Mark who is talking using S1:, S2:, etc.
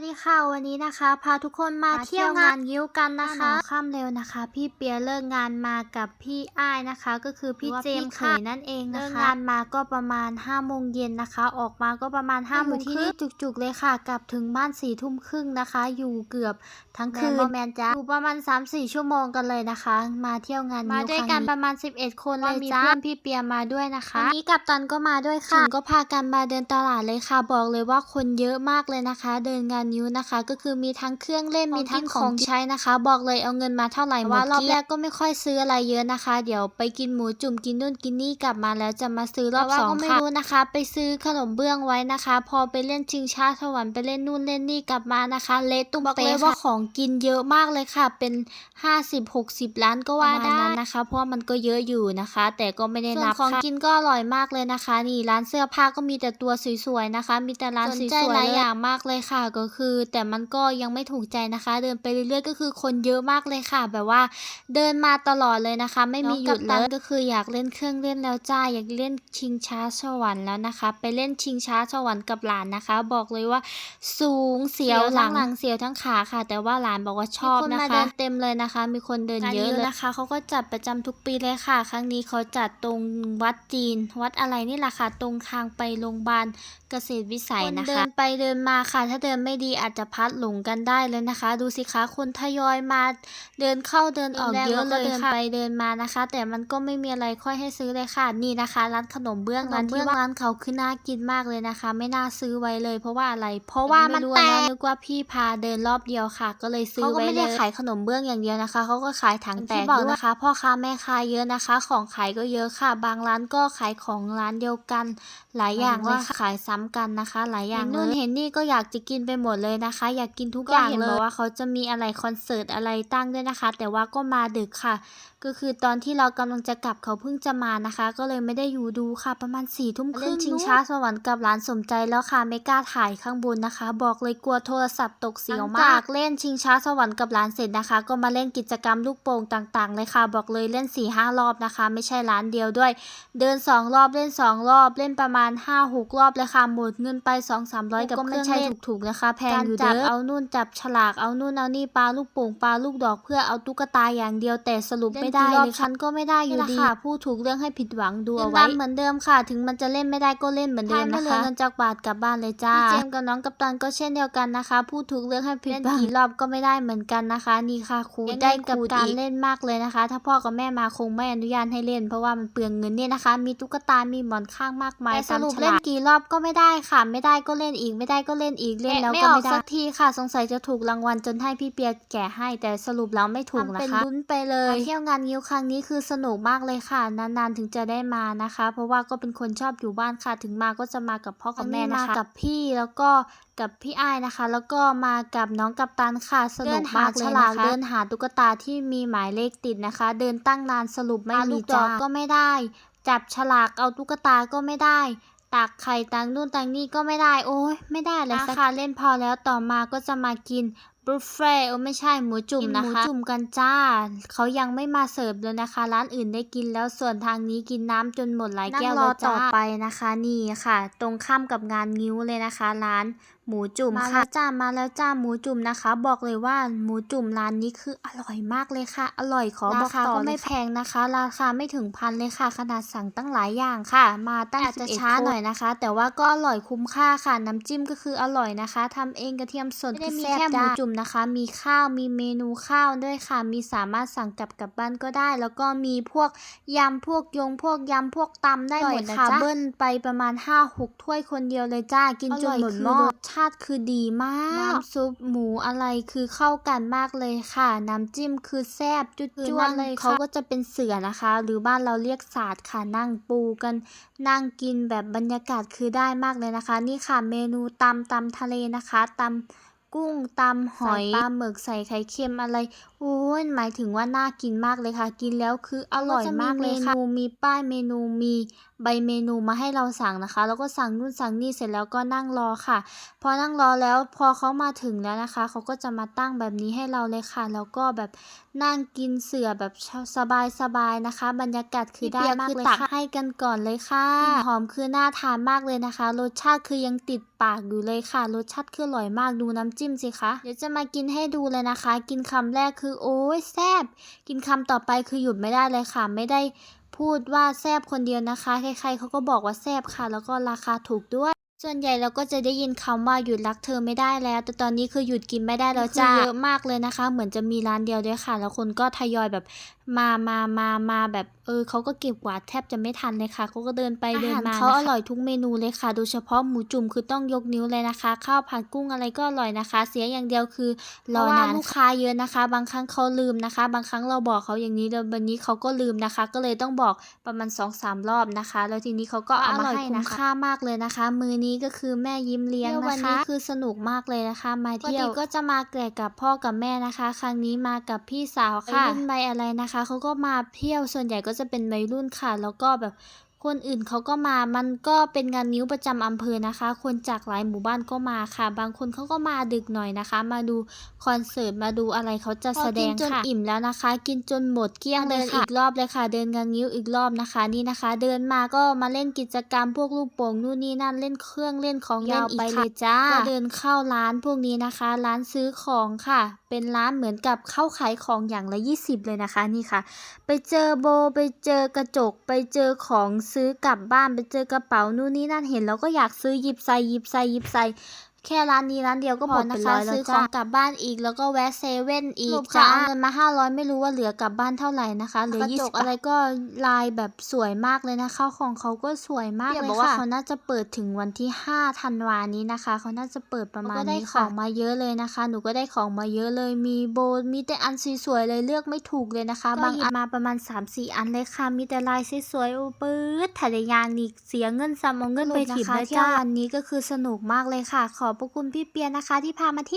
S1: วัสดีค่ะวันนี้นะคะ พาทุกคนมา
S2: มาเที่
S1: เที่ย
S2: ยวว
S1: งางา
S2: นน
S1: ยิ้วกันนะคะ
S2: หน้าหนาว
S1: ค่ำเร็วนะคะ พี่เปียเลิกงานมากับพี่อ้ายนะคะ ก็คือพี่
S2: หรือว่า
S1: เจมส์
S2: พี่
S1: เข
S2: ค่ะ
S1: ยนั่นเองนะคะ
S2: เลิก
S1: งานมาก็ประมาณ5้าโมงเย็นนะคะ ออกมาก็ประมาณ5้าโมง
S2: อยู่ที่
S1: ครึ่
S2: นี่
S1: งจุกๆเลยค่ะ กลับถึงบ้านสี่ทุ่มครึ่งนะคะ อยู่เกือบทั้งคืน
S2: แมนบ่แมนจ๊ะ
S1: อยู่ประมาณ3-4ชั่วโมงกันเลยนะคะ มาเที่ยวงาน
S2: มา
S1: ยิ้ว
S2: ด้วย
S1: ครั้ง
S2: กัน
S1: ประมาณ 11 คนเล
S2: ว่ายมี
S1: จ้า
S2: เพื่อน
S1: พี่เปียมาด้วยนะคะวันนี้กับตันก็มาด้วยค่ะก็พากันมาเดินตลาดเลยค่ะ บอกเลยว่าคนเยอะมากเลยนะคะ เดินงานยิ้วนะคะ ก็คือมีทั้งเครื่องเล่น
S2: ของ
S1: มีทั้ง
S2: กิน
S1: ข
S2: ข
S1: อ
S2: องง
S1: ใช้นะคะ บอกเลยเอาเงินมาเท่าไหร่หมด
S2: ว่ารอบ
S1: แรกก็ไม่ค่อยซื้ออะไรเยอะนะคะ เดี๋ยวไปกินหมูจุ่มกินนู่นกินนี่กลับมาแล้วจะมาซื้อรอบ
S2: แต่ว่า
S1: สอง
S2: ก็ไม่
S1: ค่ะ
S2: รู้
S1: นะคะ ไปซื้อขนมเบื้องไว้นะคะ พอไปเล่นชิงช้าสวรรค์ไปเล่นนู่นเล่นนี่กลับมานะคะ เละตุ้ม
S2: บอก
S1: เป๊ะ
S2: เลย
S1: ว่า
S2: ว่า
S1: ของกินเยอะมากเลยค่ะ เป็น 50-60 ล้านก็ว่า
S2: ประมาณ
S1: ได้
S2: นั้น
S1: นะคะ เพราะว่ามันก็เยอะอยู่นะคะ แต่ก็ไม่ได้
S2: ส่วน
S1: นับ
S2: ของ
S1: ค่ะกินก็อร่อยมากเลยนะคะ นี่ร้านเสื้อผ้าก็มีแต่ตัวสวยๆนะคะ มีแต่ร้าน
S2: ส
S1: ส
S2: น
S1: วย
S2: ใจ
S1: ๆ
S2: ห
S1: ห
S2: ลา
S1: ลายย
S2: อ
S1: อย่างย่างมากเลยค่ะก็คือแต่มันก็ยังไม่ถูกใจนะคะ เดินไปเรื่อยๆก็คือคนเยอะมากเลยค่ะ แบบว่า เดินมาตลอดเลยนะคะ ไม่มีหยุด
S2: น้
S1: เล
S2: องกัปตั
S1: ย
S2: น
S1: ก็คืออยากเล่นเครื่องเล่นแล้วจ้าอยากเล่นชิงช้าสวรรค์แล้วนะคะ ไปเล่นชิงช้าสวรรค์กับหลานนะคะ บอกเลยว่า สูงเสียว
S2: เสียวหลั
S1: ทั้ง
S2: ง
S1: หลังเสียวทั้งขาค่ะ แต่ว่าหลานบอกว่าชอบ
S2: มีคน
S1: นะ
S2: มา
S1: คะ
S2: เดิน
S1: เต็มเลยนะคะ มีคนเดิน
S2: งาน
S1: เยอะ
S2: เยอะ
S1: เลยนะคะเขาก็จัดประจำทุกปีเลยค่ะ ครั้งนี้เขาจัดตรงวัดจีน วัดอะไรนี่แหละค่ะ ตรงทางไปโรงพยาบาลเกษตรวิสัยนะคะเดินไปเดินมาค่ะ ถ้าเดินไม่ดีอาจจะพลัดหลงกันได้เลยนะคะ ดูสิคะคนทยอยมาเดินเข้าเดินออก
S2: เดินแรก
S1: เยอะเลย
S2: แล้วก็เดิน
S1: ค่ะไปเดินมานะคะ แต่มันก็ไม่มีอะไรค่อยให้ซื้อเลยค่ะ นี่นะคะ ร้านขนมเบื้องร้านที่ว่าร้านเขาคือน่ากินมากเลยนะคะ ไม่น่าซื้อไว้เลย เพราะว่าอะไร เพราะว่ามัน
S2: ไม่รู้
S1: แต
S2: อะ
S1: ก
S2: นะ
S1: นึกว่าพี่พาเดินรอบเดียวค่ะ ก็เลยซื้อ
S2: เขาก็
S1: ไว้
S2: ไม่
S1: เล
S2: ได้
S1: ยขายขนมเบื้องอย่างเดียวนะคะเขาก็ขายถังแต
S2: ที่
S1: ก
S2: บอก
S1: ด้วย
S2: นะ
S1: นะคะพ่อค้าแม่ค้าเยอะนะคะ ของขายก็เยอะค่ะ บางร้านก็ขายของร้านเดียวกัน หลายอย่างเลยค่ะขายซ้ำกันนะคะ หลายอย่าง
S2: เห็นนู่
S1: นู่น
S2: น
S1: เห็นนี่ก็อยากจะกินไปหมดเลยนะคะ อยากกินทุก
S2: ก็
S1: อย่าง
S2: เห็น
S1: เลย
S2: บอก
S1: ว่าเขาจะมีอะไรคอนเสิร์ตอะไรตั้งด้วยนะคะ แต่ว่าก็มาดึกค่ะ ก็คือตอนที่เรากำลังจะกลับเขาเพิ่งจะมานะคะ ก็เลยไม่ได้อยู่ดูค่ะประมาณ4ี่ทุ่มครึ่ง
S2: เล่นชิ
S1: ชิง
S2: ง
S1: ช้า
S2: ช้า
S1: สวรรค์กับร้านสมใจแล้วค่ะไม่กล้าถ่ายข้างบนนะคะ บอกเลยกลัวโทรศัพท์ตกเสียวมากเล่นชิงช้าสวรรค์กับร้านเสร็จนะคะ ก็มาเล่นกิจกรรมลูกโป่งต่างๆ เลยค่ะ บอกเลยเล่น4ี่ห้ารอบนะคะ ไม่ใช่ร้านเดียวด้วย เดิน 2 รอบเล่น 2 รอบเล่นประมาณ 5-6 รอบเลยค่ะหมดเงินไป 2-300กับ
S2: ก็
S1: เค
S2: ไม่
S1: รื่อง
S2: ใช่
S1: เล่นถูกๆนะคะแพง
S2: การ
S1: อยู่
S2: จั
S1: เด้
S2: บ
S1: อเอานู่นจับฉลากเอานู่นเอานี่ปลาลูกโป่งปลาลูกดอกเพื่อเอาตุ๊กตาอย่างเดียวแต่สรุป
S2: เล่น
S1: ไม่ได้
S2: กี่รอบ
S1: เลยฉันก็ไม่ได้อยู่
S2: นี่แหละ
S1: ดี
S2: ค่ะ
S1: พูดถูกเรื่องให้ผิดหวังดู
S2: เล่
S1: เอา
S2: น
S1: ไว้
S2: ตาม
S1: เหมือนเดิมค่ะ ถึงมันจะเล่นไม่ได้ก็เล่นเหมือนเดิม
S2: ทายไม่
S1: นะ
S2: เหลือ
S1: คะ
S2: เงิ
S1: เงิน
S2: น
S1: จากบาทกลับบ้านเลยจ้า
S2: พี่
S1: พี่
S2: เจ
S1: เจ
S2: ม
S1: ม
S2: ส์
S1: กับน้องกัปตันก็เช่นเดียวกันนะคะพูดถูกเรื่องให้ผิด
S2: เล่น
S1: หวัง
S2: กี่
S1: กี่รอบก็ไม่ได้เหมือนกันนะคะ นี่ค่ะครู
S2: ยังไง
S1: ได้กับ
S2: ครู
S1: การ
S2: อีก
S1: เล่นมากเลยนะคะ ถ้าพ่อกับแม่มาคงไม่อนุญาตให้เล่น เพราะว่ามันเปลืองเงินเนี่ยนะคะ มีตุ๊กตา มีหมอนข้างมากมาย
S2: แต่ส
S1: ตาม
S2: รุป
S1: ฉ
S2: เล่
S1: ลาก
S2: น
S1: กี่รอบก็ไม่ได้ค่ะ ไม่ได้ก็เล่นอีกไม่ได้ก็เล่นอีกเล่น
S2: แกะ
S1: แล้ว
S2: ไม่
S1: ก็
S2: ออก
S1: ไม่ได้
S2: สั
S1: สั
S2: ก
S1: กทีค่ะ สงสัยจะถูกรางวัลจนให้พี่เปียแกะให้ แต่สรุปแล้วไม่ถูก
S2: ทำ
S1: นะ
S2: เป็น
S1: คะ
S2: ลุ้
S1: ลุ้นไปเลยเที่ยวงานงิ้วครั้งนี้คือสนุกมากเลยค่ะ นานๆถึงจะได้มานะคะ เพราะว่าก็เป็นคนชอบอยู่บ้านค่ะ ถึงมาก็จะมากับพ่อกับแม่นะคะกับพี่แล้วก็กับพี่อ้ายนะคะ แล้วก็มากับน้องกัปตันค่ะ สนุกมากเลยนะคะเดินหาตุ๊กตาที่มีหมายเลขติดนะคะ เดินตั้งนานสรุปไม่
S2: ปลาลู
S1: มี
S2: ก
S1: จ
S2: ด
S1: อ
S2: อก
S1: ก็ไม่ได้ จับฉลากเอาตุ๊กตาก็ไม่ได้ ตักไข่ตังนู่นตังนี่ก็ไม่ได้ โอ้ยไม่ได้เลยสักค่ะเล่นพอแล้วต่อมาก็จะมากิน บุฟเฟ่ต์โอ้ไม่ใช่หมูจุ่ม
S2: กิน
S1: นะ
S2: หมู
S1: คะจุ่มกันจ้า เขายังไม่มาเสิร์ฟเลยนะคะ ร้านอื่นได้กินแล้วส่วนทางนี้กินน้ำจนหมดหลายแก้ว
S2: นั่งร
S1: แล้
S2: อ
S1: วจ้า
S2: ต่อ
S1: ไปนะคะนี่ค่ะ ตรงข้ามกับงานงิ้วเลยนะคะ ร้านหมูจุ่ม
S2: มา
S1: ค่ะจ้ามาแล้วจ้าหมูจุ่มนะคะ บอกเลยว่าหมูจุ่มร้านนี้คืออร่อยมากเลยค่ะ อร่อยขอบอก
S2: ราคา
S1: ต่อ
S2: ก็
S1: ก็
S2: ไม่
S1: ไม่แพงนะคะ ราคาไม่ถึงพันเลยค่ะ ขนาดสั่งตั้งหลายอย่างค่ะ มาตั้ง
S2: อาจจะ
S1: 11
S2: ช้า
S1: คน
S2: หน่อย
S1: นะคะ แต่ว่าก็อร่อยคุ้มค่าค่ะน้ำจิ้มก็คืออร่อยนะคะทำเองกระเทียมสด
S2: ไม่ได้
S1: คือ
S2: มี
S1: แซ่บ
S2: แค่หมู
S1: จ้าจุ่มนะคะ มีข้าวมีเมนูข้าวด้วยค่ะ มีสามารถสั่งกลับกลับบ้านก็ได้ แล้วก็มีพวกยำพวกยงพวกยำพวกตำได้หมด
S2: อร่อยนะ
S1: ค่ะ
S2: จ๊ะ
S1: เบิ้ลไปประมาณ 5-6 ถ้วยคนเดียวเลยจ้า กินจนหมดหม้อ
S2: อร่อยคือ
S1: รสชาติคือดีมาก น้ำซุปหมูอะไรคือเข้ากันมากเลยค่ะ น้ำจิ้มคือแซ่บจุด
S2: คือ
S1: จ
S2: นั่
S1: วน
S2: ง
S1: เลย
S2: เขา
S1: เขาก็จะเป็นเสือนะคะ หรือบ้านเราเรียกศาสตร์ค่ะนั่งปูกัน นั่งกินแบบบรรยากาศคือได้มากเลยนะคะ นี่ค่ะเมนูตำตำทะเลนะคะตำ กุ้งตำหอย
S2: ใส่ป
S1: ป
S2: ลา
S1: ลาหมึกใส่ไข่เค็มอะไร โอ้ยหมายถึงว่าน่ากินมากเลยค่ะ กินแล้วคืออร่อยมากเลยค่ะ มีป้ายเมนูมีใบเมนูมาให้เราสั่งนะคะ แล้วก็สั่งนู่นสั่งนี่เสร็จแล้วก็นั่งรอค่ะ พอนั่งรอแล้วพอเขามาถึงแล้วนะคะเขาก็จะมาตั้งแบบนี้ให้เราเลยค่ะ แล้วก็แบบ นั่งกินเสือแบบสบายๆนะคะ บรรยากาศคือได้มากเลยค่ะตักให้กันก่อนเลยค่ะกลิ่นหอมคือน่าทานมากเลยนะคะ รสชาติคือยังติดปากอยู่เลยค่ะ รสชาติคืออร่อยมากดูน้ำจิ้มสิคะเดี๋ยวจะมากินให้ดูเลยนะคะ กินคำแรกคือโอ้ยแซ่บกินคำต่อไปคือหยุดไม่ได้เลยค่ะ ไม่ได้พูดว่าแซบคนเดียวนะคะ ใครๆเขาก็บอกว่าแซบค่ะ แล้วก็ราคาถูกด้วย ส่วนใหญ่เราก็จะได้ยินคำว่าหยุดรักเธอไม่ได้แล้ว แต่ตอนนี้คือหยุดกินไม่ได้แล้วจ้าเยอะมากเลยนะคะ เหมือนจะมีร้านเดียวด้วยค่ะ แล้วคนก็ทยอยแบบ มามามามาแบบเออเขาก็เก็บกวาดแทบจะไม่ทันเลยค่ะเขาก็เดินไปเดินมาเขาอร่อยทุกเมนูเลยค่ะ โดยเฉพาะหมูจุ่มคือต้องยกนิ้วเลยนะคะ ข้าวผัดกุ้งอะไรก็อร่อยนะคะ เสียอย่างเดียวคือรอนานลูกค้าเยอะนะคะ บางครั้งเขาลืมนะคะ บางครั้งเราบอกเขาอย่างนี้แล้ววันนี้เขาก็ลืมนะคะ ก็เลยต้องบอกประมาณ2อสารอบนะคะ แล้วทีนี้เขาก็เอามาให้นะคะค่ามากเลยนะคะ มือนี้ก็คือแม่ยิ้มเลี้ยงนะคะวันนี้คือสนุกมากเลยนะคะมาเที่ยวก็จะมาแก่กับพ่อกับแม่นะคะ ครั้งนี้มากับพี่สาวค่ะรุ่นใบอะไรนะคะเขาก็มาเที่ยวส่วนใหญ่ก็จะเป็นวัยรุ่นค่ะ แล้วก็แบบ คนอื่นเขาก็มา มันก็เป็นงานนิ้วประจำอำเภอนะคะ คนจากหลายหมู่บ้านก็มาค่ะ บางคนเขาก็มาดึกหน่อยนะคะ มาดูคอนเสิร์ต มาดูอะไรเขาจะแสดงค่ะจนอิ่มแล้วนะคะ กินจนหมดเกลี้ยงเลยค่ะ อีกรอบเลยค่ะ เดินงานนิ้วอีกรอบนะคะ นี่นะคะ เดินมาก็มาเล่นกิจกรรมพวกลูกโป่งนู่นนี่นั่น เล่นเครื่องเล่นของเล่นอีกค่ะจ้า ก็เดินเข้าร้านพวกนี้นะคะ ร้านซื้อของค่ะ เป็นร้านเหมือนกับเข้าขายของอย่างละ 20 เลยนะคะ นี่ค่ะ ไปเจอโบ ไปเจอกระจก ไปเจอของซื้อกลับบ้านไปเจอกระเป๋านู่นนี่นั่นเห็นแล้วก็อยากซื้อหยิบใส่หยิบใส่หยิบใส่ แค่ร้านนี้ร้านเดียวก็พอนะคะ ซื้อของกลับบ้านอีกแล้วก็แวะเซเว่นอีกจะเอาเงินมา 500 ไม่รู้ว่าเหลือกลับบ้านเท่าไหร่นะคะเหลือ20อะไรก็ลายแบบสวยมากเลยนะข้าวของเขาก็สวยมากเลยค่ะบอกว่าเขาน่าจะเปิดถึงวันที่5ธันวานี้นะคะ เขาน่าจะเปิดประมาณนี้ค่ะได้ของมาเยอะเลยนะคะ หนูก็ได้ของมาเยอะเลยมีโบมีแต่อันสวยๆเลยเลือกไม่ถูกเลยนะคะ บางอันมาประมาณ 3-4 อันเลยค่ะมีแต่ลายสวยๆโอ้ปื๊ดถ่ายยางนี่เสียเงินซ้ำเอาเงินไปถิ่มเลยจ้าวันนี้ก็คือสนุกมากเลยค่ะขอบพระคุณพี่เปียนะคะที่พามาที่